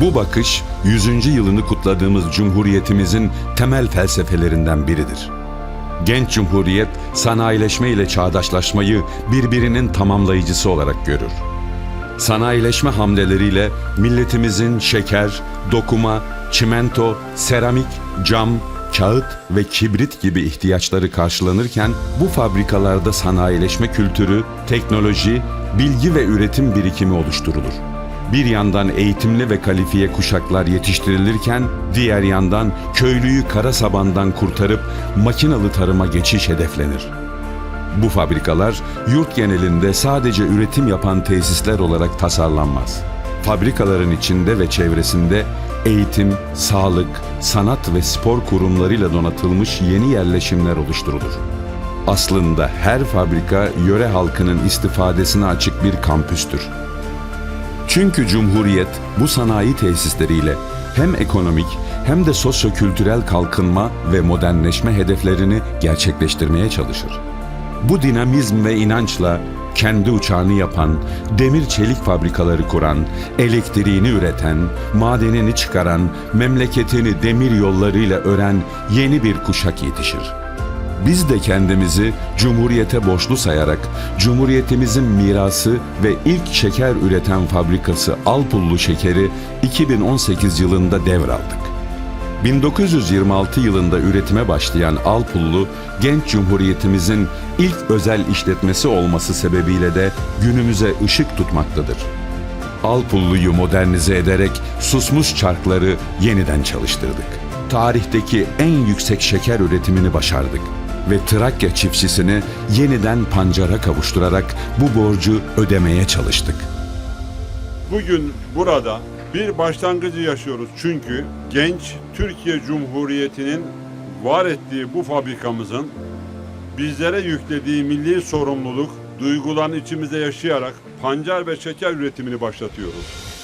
Bu bakış 100. yılını kutladığımız cumhuriyetimizin temel felsefelerinden biridir. Genç cumhuriyet sanayileşme ile çağdaşlaşmayı birbirinin tamamlayıcısı olarak görür. Sanayileşme hamleleriyle milletimizin şeker, dokuma, çimento, seramik, cam, kağıt ve kibrit gibi ihtiyaçları karşılanırken bu fabrikalarda sanayileşme kültürü, teknoloji, bilgi ve üretim birikimi oluşturulur. Bir yandan eğitimli ve kalifiye kuşaklar yetiştirilirken diğer yandan köylüyü kara sabandan kurtarıp makinalı tarıma geçiş hedeflenir. Bu fabrikalar yurt genelinde sadece üretim yapan tesisler olarak tasarlanmaz. Fabrikaların içinde ve çevresinde eğitim, sağlık, sanat ve spor kurumlarıyla donatılmış yeni yerleşimler oluşturulur. Aslında her fabrika yöre halkının istifadesine açık bir kampüstür. Çünkü Cumhuriyet bu sanayi tesisleriyle hem ekonomik hem de sosyo-kültürel kalkınma ve modernleşme hedeflerini gerçekleştirmeye çalışır. Bu dinamizm ve inançla kendi uçağını yapan, demir çelik fabrikaları kuran, elektriğini üreten, madenini çıkaran, memleketini demir yollarıyla ören yeni bir kuşak yetişir. Biz de kendimizi Cumhuriyete borçlu sayarak Cumhuriyetimizin mirası ve ilk şeker üreten fabrikası Alpullu Şekeri 2018 yılında devraldık. 1926 yılında üretime başlayan Alpullu, genç cumhuriyetimizin ilk özel işletmesi olması sebebiyle de günümüze ışık tutmaktadır. Alpullu'yu modernize ederek susmuş çarkları yeniden çalıştırdık. Tarihteki en yüksek şeker üretimini başardık ve Trakya çiftçisini yeniden pancara kavuşturarak bu borcu ödemeye çalıştık. Bugün burada bir başlangıcı yaşıyoruz çünkü genç Türkiye Cumhuriyeti'nin var ettiği bu fabrikamızın bizlere yüklediği milli sorumluluk duygularını içimizde yaşayarak pancar ve şeker üretimini başlatıyoruz.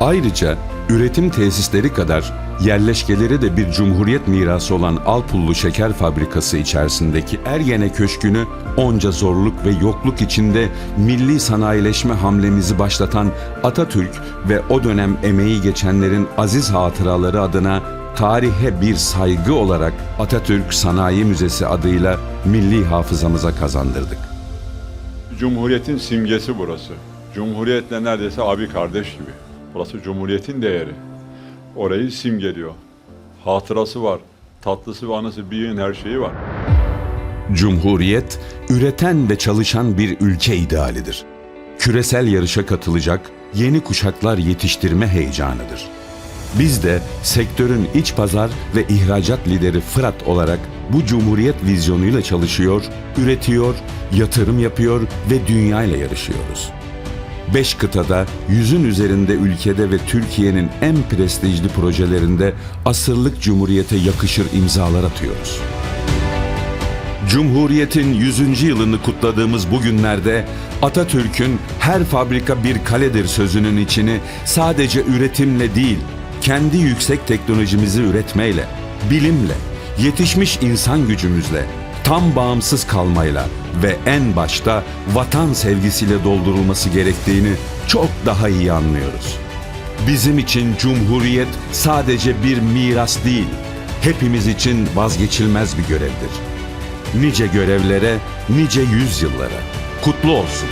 Ayrıca üretim tesisleri kadar yerleşkeleri de bir cumhuriyet mirası olan Alpullu Şeker Fabrikası içerisindeki Ergene Köşkü'nü onca zorluk ve yokluk içinde milli sanayileşme hamlemizi başlatan Atatürk ve o dönem emeği geçenlerin aziz hatıraları adına tarihe bir saygı olarak Atatürk Sanayi Müzesi adıyla milli hafızamıza kazandırdık. Cumhuriyetin simgesi burası. Cumhuriyetle neredeyse abi kardeş gibi. Burası Cumhuriyetin değeri. Orayı simgeliyor. Hatırası var. Tatlısı ve anısı bir her şeyi var. Cumhuriyet, üreten ve çalışan bir ülke idealidir. Küresel yarışa katılacak yeni kuşaklar yetiştirme heyecanıdır. Biz de sektörün iç pazar ve ihracat lideri Fırat olarak bu cumhuriyet vizyonuyla çalışıyor, üretiyor, yatırım yapıyor ve dünyayla yarışıyoruz. Beş kıtada, yüzün üzerinde ülkede ve Türkiye'nin en prestijli projelerinde asırlık cumhuriyete yakışır imzalar atıyoruz. Cumhuriyetin 100. yılını kutladığımız bu günlerde Atatürk'ün her fabrika bir kaledir sözünün içini sadece üretimle değil, kendi yüksek teknolojimizi üretmeyle, bilimle, yetişmiş insan gücümüzle, tam bağımsız kalmayla ve en başta vatan sevgisiyle doldurulması gerektiğini çok daha iyi anlıyoruz. Bizim için cumhuriyet sadece bir miras değil, hepimiz için vazgeçilmez bir görevdir. Nice görevlere, nice yüzyıllara. Kutlu olsun.